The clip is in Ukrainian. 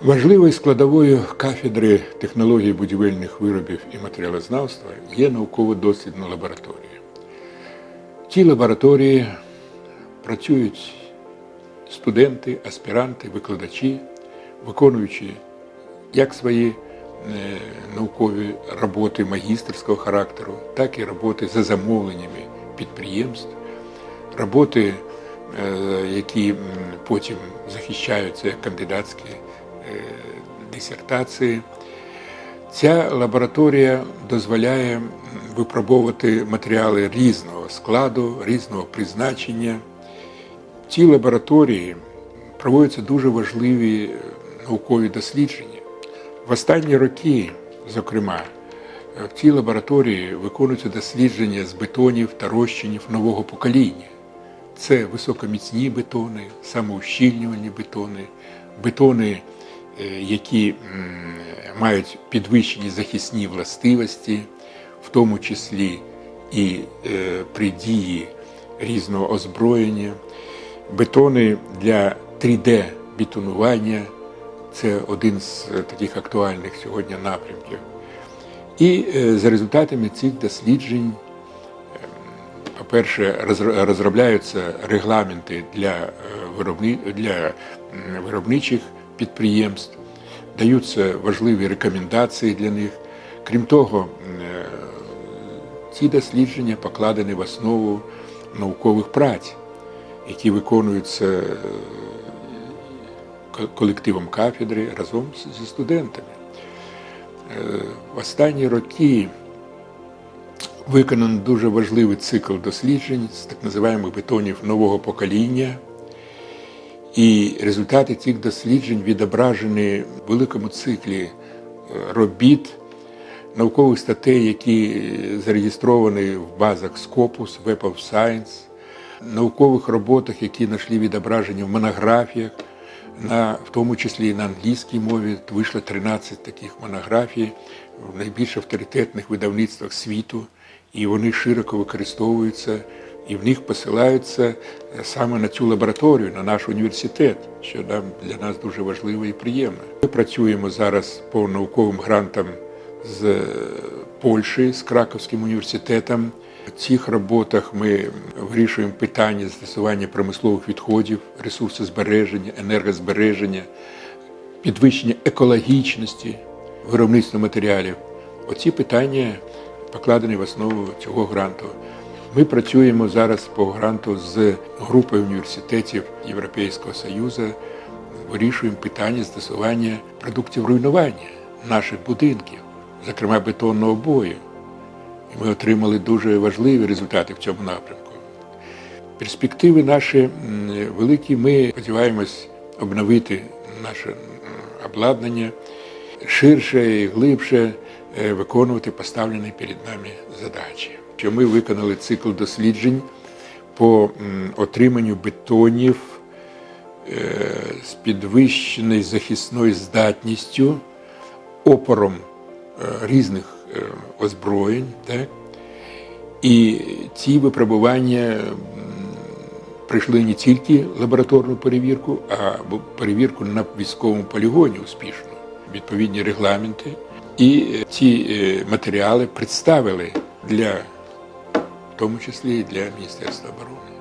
Важливою складовою кафедри технології будівельних виробів і матеріалознавства є науково-дослідна лабораторія. Цій лабораторії працюють студенти, аспіранти, викладачі, виконуючи як свої е, наукові роботи магістерського характеру, так і роботи за замовленнями підприємств, роботи, е, які потім захищаються як кандидатські дисертації. Ця лабораторія дозволяє випробовувати матеріали різного складу, різного призначення. В цій лабораторії проводяться дуже важливі е, наукові дослідження. В останні роки, зокрема, е, в цій лабораторії виконуються дослідження з бетонів та розчинів нового покоління. Це високоміцні бетони, самоущільнювальні бетони, бетони, е, які мають підвищені захисні властивості, в тому числі і е, при дії різного озброєння, бетони для 3D-бетонування це один з е, таких актуальних сьогодні напрямків. І е, за результатами цих досліджень по-перше, розро- розробляються регламенти е, для виробничих підприємств, даються важливі рекомендації для них. Крім того, е, ці дослідження покладені в основу наукових праць, які виконуються е, колективом кафедри разом зі студентами. Е, В останні роки виконано дуже важливий цикл досліджень з так називаємо бетонів нового покоління. І результати цих досліджень відображені в великому циклі е, робіт, наукових статей, які зареєстровані в базах Scopus, Web of Science, наукових роботах, які знайшли відображення в монографіях, на, в тому числі і на англійській мові. Вийшло 13 таких монографій в найбільш авторитетних видавництвах світу, і вони широко використовуються, і в них посилаються е, саме на цю лабораторію, на наш університет, що нам для нас дуже важливо і приємно. Ми працюємо зараз по науковим грантам з е, Польщі, з Краковським університетом. В цих роботах ми вирішуємо питання застосування промислових відходів, ресурсозбереження, енергозбереження, підвищення екологічності виробництва матеріалів. Оці питання покладені в основу цього гранту. Ми працюємо зараз по гранту з групою університетів Європейського Союзу, вирішуємо питання застосування продуктів руйнування наших будинків, зокрема бетонного бою. І ми отримали дуже важливі результати в цьому напрямку. Перспективи наші великі. Ми сподіваємось обновити наше обладнання ширше і глибше е, виконувати поставлені перед нами задачі. Що ми виконали цикл досліджень по отриманню бетонів е, з підвищеною захисною здатністю, опором е, різних е, озброєнь. Так? І ці випробування м, пройшли не тільки лабораторну перевірку, а перевірку на військовому полігоні успішно, відповідні регламенти. І ці матеріали представили для, в тому числі і для Міністерства оборони.